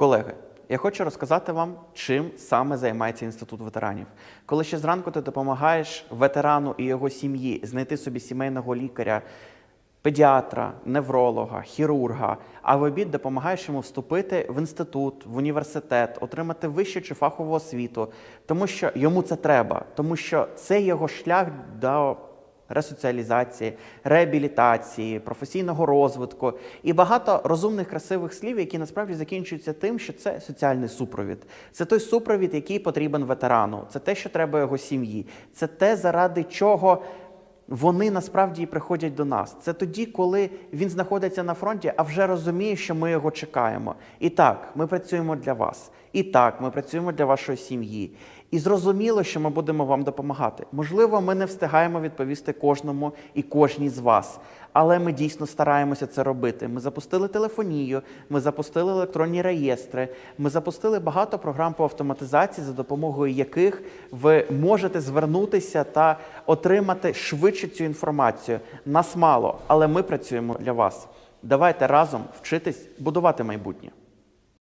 Колеги, я хочу розказати вам, чим саме займається інститут ветеранів. Коли ще зранку ти допомагаєш ветерану і його сім'ї знайти собі сімейного лікаря, педіатра, невролога, хірурга, а в обід допомагаєш йому вступити в інститут, в університет, отримати вищу чи фахову освіту, тому що йому це треба, тому що це його шлях до ресоціалізації, реабілітації, професійного розвитку і багато розумних красивих слів, які насправді закінчуються тим, що це соціальний супровід. Це той супровід, який потрібен ветерану. Це те, що треба його сім'ї. Це те, заради чого. Вони насправді приходять до нас. Це тоді, коли він знаходиться на фронті, а вже розуміє, що ми його чекаємо. І так, ми працюємо для вас. І так, ми працюємо для вашої сім'ї. І зрозуміло, що ми будемо вам допомагати. Можливо, ми не встигаємо відповісти кожному і кожній з вас, але ми дійсно стараємося це робити. Ми запустили телефонію, ми запустили електронні реєстри, ми запустили багато програм по автоматизації, за допомогою яких ви можете звернутися та отримати швидше цю інформацію. Нас мало, але ми працюємо для вас. Давайте разом вчитись будувати майбутнє.